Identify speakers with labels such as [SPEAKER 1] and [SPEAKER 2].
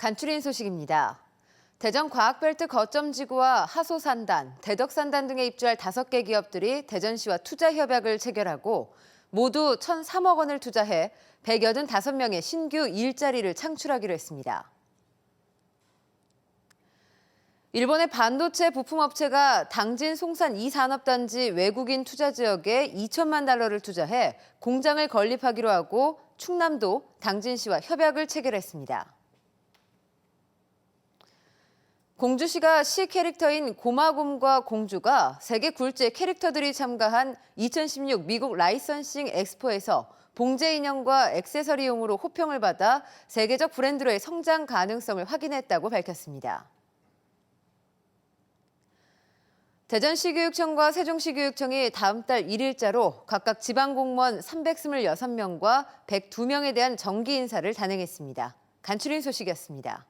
[SPEAKER 1] 간추린 소식입니다. 대전 과학벨트 거점지구와 하소산단, 대덕산단 등에 입주할 다섯 개 기업들이 대전시와 투자 협약을 체결하고 모두 1,003억 원을 투자해 185명의 신규 일자리를 창출하기로 했습니다. 일본의 반도체 부품업체가 당진 송산 이 산업단지 외국인 투자 지역에 2천만 달러를 투자해 공장을 건립하기로 하고 충남도 당진시와 협약을 체결했습니다. 공주시가 시 캐릭터인 고마곰과 공주가 세계 굴제 캐릭터들이 참가한 2016 미국 라이선싱 엑스포에서 봉제 인형과 액세서리용으로 호평을 받아 세계적 브랜드로의 성장 가능성을 확인했다고 밝혔습니다. 대전시교육청과 세종시교육청이 다음 달 1일자로 각각 지방공무원 326명과 102명에 대한 정기 인사를 단행했습니다. 간추린 소식이었습니다.